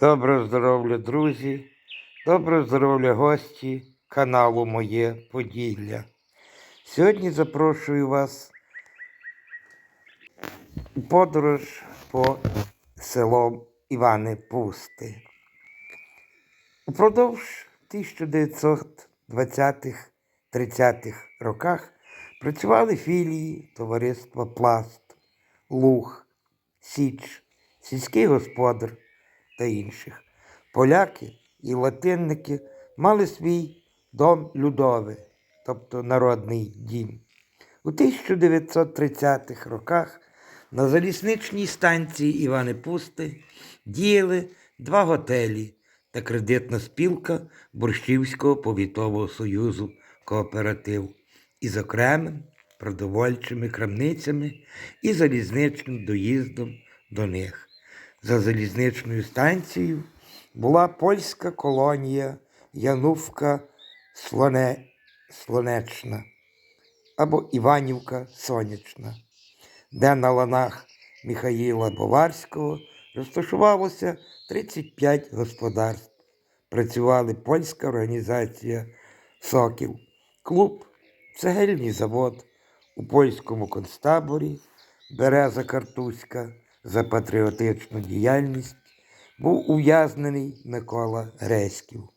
Доброго здоров'я, друзі, доброго здоров'я гості каналу Моє Поділля. Сьогодні запрошую вас у подорож по селам Івани Пусти. Упродовж 1920-30-х роках працювали філії товариства Пласт, Луг, Січ, сільський господар та інших. Поляки і латинники мали свій дом Людовий, тобто народний дім. У 1930-х роках на залізничній станції Івани Пусти діяли два готелі та кредитна спілка Борщівського повітового союзу кооператив із окремим продовольчими крамницями і залізничним доїздом до них. За залізничною станцією була польська колонія Янувка Слоне... Слонечна або Іванівка Сонячна, де на ланах Михаїла Боварського розташувалося 35 господарств. Працювали польська організація Сокіл, клуб, цегельний завод у польському концтаборі Береза Картузька за патріотичну діяльність був ув'язнений Микола Греськів.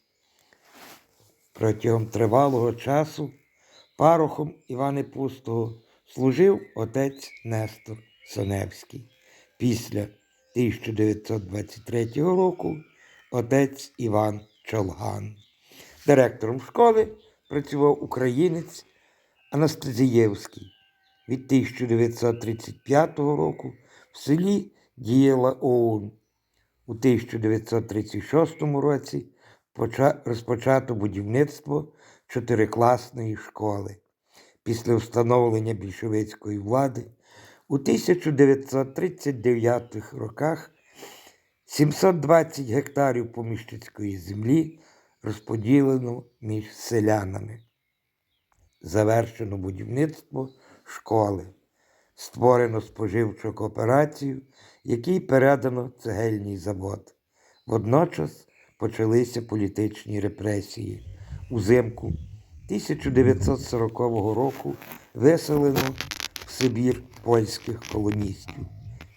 Протягом тривалого часу парохом Івани Пустого служив отець Нестор Соневський. Після 1923 року отець Іван Чолган. Директором школи працював українець Анастазієвський. Від 1935 року в селі діяла ОУН. У 1936 році розпочато будівництво чотирикласної школи. Після встановлення більшовицької влади у 1939 роках 720 гектарів поміщицької землі розподілено між селянами. Завершено будівництво школи. Створено споживчу кооперацію, якій передано цегельний завод. Водночас почалися політичні репресії. Узимку 1940 року виселено в Сибір польських колоністів.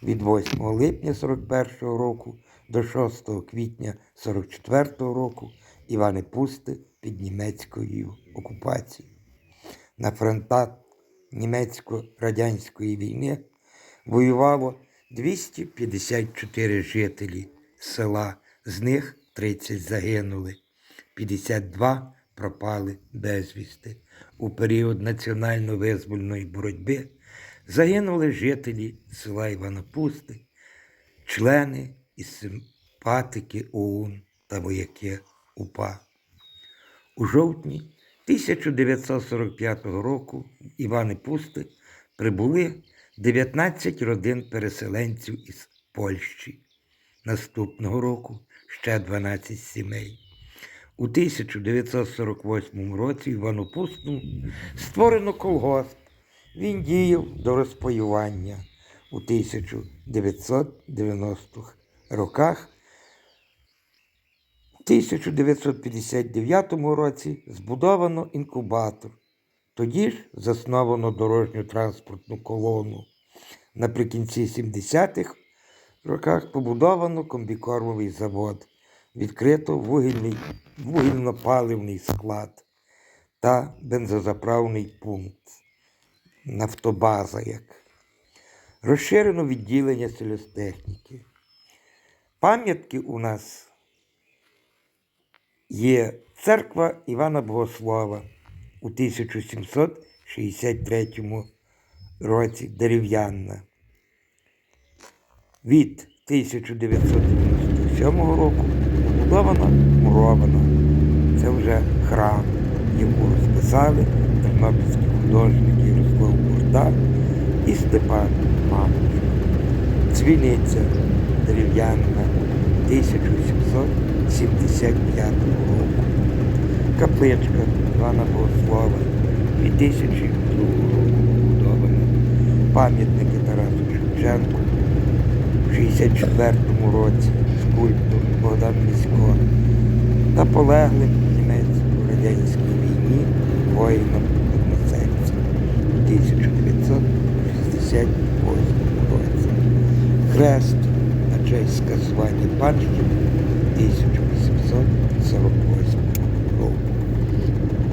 Від 8 липня 41 року до 6 квітня 44 року Івани Пусти під німецькою окупацією. На фронтах німецько-радянської війни воювало 254 жителі села, з них 30 загинули, 52 пропали безвісти. У період національно-визвольної боротьби загинули жителі села Іванопусти, члени і симпатики ОУН та вояки УПА. У жовтні 1945 року в Івани Пусти прибули 19 родин переселенців із Польщі. Наступного року ще 12 сімей. У 1948 році в Іванопусту створено колгосп. Він діяв до розпаювання. У 1990-х роках 1959 році збудовано інкубатор. Тоді ж засновано дорожню транспортну колону. Наприкінці 70-х роках побудовано комбікормовий завод, відкрито вугільний, вугільно-паливний склад та бензозаправний пункт, нафтобаза як. Розширено відділення сільгосптехніки. Пам'ятки у нас є церква Івана Богослава у 1763 році дерев'яна. Від 1997 року побудована мурована. Це вже храм, яку розписали тернопільські художники Ярослав Бурда і Степан Мамкін. Цвіниця дерев'яна 1700. років. 75 року. Капличка Івана Богослава І 1002 року будована. Пам'ятники Тарасу Шевченку в 64-му році скульптор Богдан Місько та полеглим німецько-радянській війні воїнам односельцям у 1968 році. Хрест на честь скасування панщини 1000. 1848 року.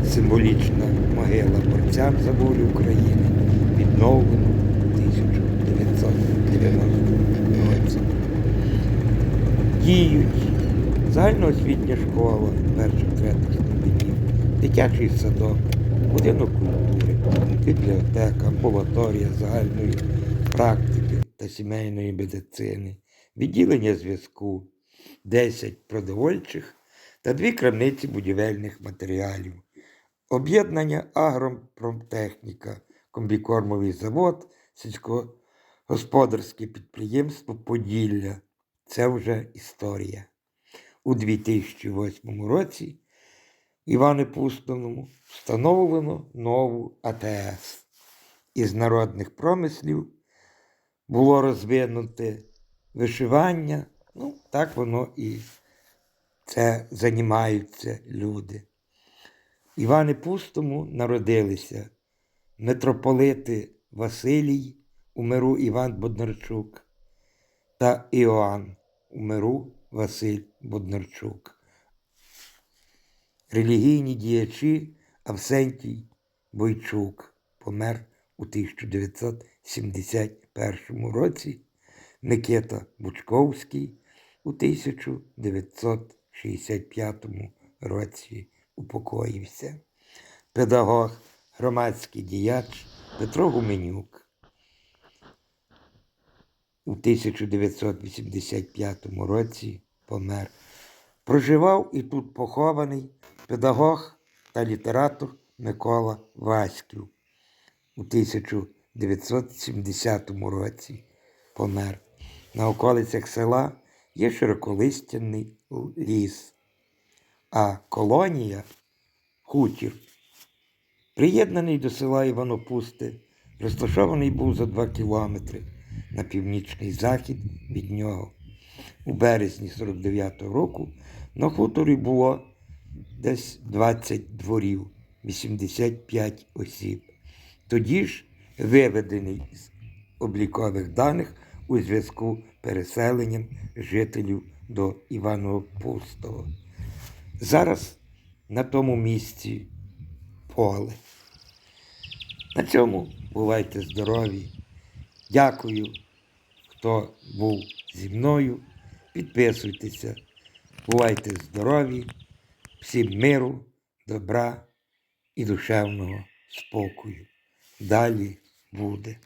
Символічна могила борцям за волю України відновлена у 1990 році. Діють загальноосвітня школа перших третіх ступенів, дитячий садок, будинок культури, бібліотека, амбулаторія загальної практики та сімейної медицини, відділення зв'язку, 10 продовольчих та дві крамниці будівельних матеріалів, об'єднання агропромтехніка, комбікормовий завод, сільськогосподарське підприємство Поділля. Це вже історія. У 2008 році Іване Пустовному встановлено нову АТС. Із народних промислів було розвинуте вишивання. Ну, так воно і це займаються люди. Іване Пустому народилися митрополити Василій у миру Іван Боднарчук та Іоанн у миру Василь Боднарчук. Релігійні діячі Авсентій Бойчук помер у 1971 році, Микита Бучковський у 1965 році упокоївся. Педагог, громадський діяч Петро Гуменюк у 1985 році помер. Проживав і тут похований педагог та літератор Микола Васьків. У 1970 році помер. На околицях села є широколистяний ліс, а колонія хутір, приєднаний до села Іванопусти, розташований був за 2 кілометри на північний захід від нього. У березні 49-го року на хуторі було десь 20 дворів, 85 осіб. Тоді ж виведений з облікових даних у зв'язку переселенням жителів до Іваново Пустого. Зараз на тому місці поле. На цьому бувайте здорові. Дякую, хто був зі мною. Підписуйтеся, бувайте здорові, всім миру, добра і душевного спокою. Далі буде.